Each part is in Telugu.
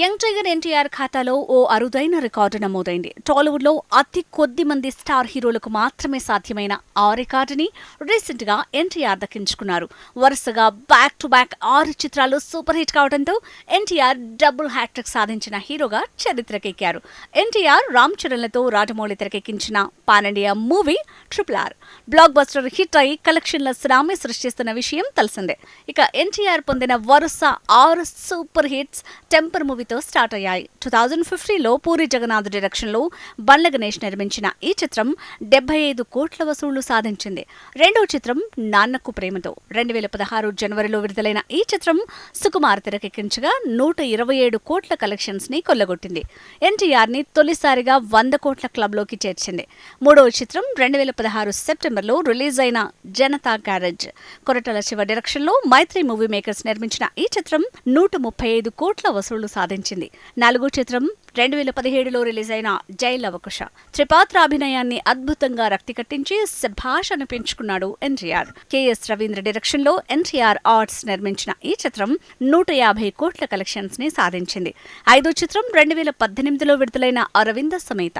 యంగ్ టైగర్ ఎన్టీఆర్ ఖాతాలో ఓ అరుదైన రికార్డు నమోదైంది. టాలీవుడ్లో అతి కొద్ది మంది స్టార్ హీరోలకు మాత్రమే సాధ్యమైన ఆ రికార్డుని రీసెంట్గా ఎన్టీఆర్ దక్కించుకున్నారు. వరుసగా బ్యాక్ టు బ్యాక్ ఆరు చిత్రాలు సూపర్ హిట్ కావడంతో ఎన్టీఆర్ డబుల్ హ్యాట్రిక్ సాధించిన హీరోగా చరిత్రకెక్కారు. ఎన్టీఆర్ రామ్ చరణ్లతో రాజమౌళి తెరకెక్కించిన pan India movie triple R blockbuster hit అయి కలెక్షన్ల సునామీ సృష్టిస్తున్న విషయం తెలిసిందే. ఇక ఎన్టీఆర్ పొందిన వరుస ఆరు సూపర్ హిట్స్ టెంపర్ మూవీ మూవీతో స్టార్ట్ అయ్యాయి. టూ థౌజండ్ ఫిఫ్టీలో పూరి జగన్నాథ్ డైరెక్షన్లో బండ్ల గణేష్ నిర్మించిన ఈ చిత్రం డెబ్బై ఐదు కోట్ల వసూళ్ళు సాధించింది. రెండో చిత్రం నాన్నకు ప్రేమతో. రెండు వేల పదహారు జనవరిలో విడుదలైన ఈ చిత్రం సుకుమార్ తెరకెక్కించగా నూట ఇరవై ఏడు కోట్ల కలెక్షన్స్ని కొల్లగొట్టింది. ఎన్టీఆర్ని తొలిసారిగా వంద కోట్ల క్లబ్లోకి చేర్చింది. మూడవ చిత్రం రెండు వేల పదహారు సెప్టెంబర్లో రిలీజ్ అయిన జనతా గ్యారేజ్. కొరటల శివ డైరెక్షన్లో మైత్రి మూవీ మేకర్స్ నిర్మించిన ఈ చిత్రం నూట ముప్పై ఐదు కోట్ల వసూళ్ళు సాధించింది. నాలుగో చిత్రం రెండు వేల పదిహేడులో రిలీజ్ అయిన జై లవకుశ. త్రిపాత్ర అభినయాన్ని అద్భుతంగా రక్తి కట్టించి శభాష్ అనిపించుకున్నాడు ఎన్టీఆర్. కెఎస్ రవీంద్ర డైరెక్షన్లో ఎన్టీఆర్ ఆర్ట్స్ నిర్మించిన ఈ చిత్రం నూట యాభై కోట్ల కలెక్షన్స్ని సాధించింది. ఐదో చిత్రం రెండు వేల పద్దెనిమిదిలో విడుదలైన అరవింద సమేత.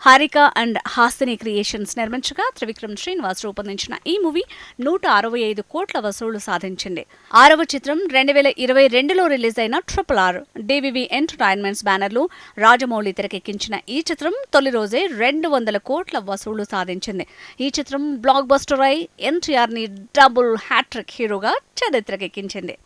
హారిక అండ్ హాసిని క్రియేషన్స్ నిర్మించగా త్రివిక్రమ్ శ్రీనివాస్ రూపొందించిన ఈ మూవీ నూట అరవై ఐదు కోట్ల వసూళ్ళు సాధించింది. ఆరవ చిత్రం రెండు వేల ఇరవై రెండులో రిలీజ్ అయిన ట్రిపుల్ ఆర్. డివివి ఎంటర్టైన్మెంట్స్ బ్యానర్లు రాజమౌళి తెరకెక్కించిన ఈ చిత్రం తొలి రోజే రెండు వందల కోట్ల వసూళ్ళు సాధించింది. ఈ చిత్రం బ్లాక్ బస్టర్ అయి ఎన్టీఆర్ని డబుల్ హ్యాట్రిక్ హీరోగా చరిత్రకెక్కించింది.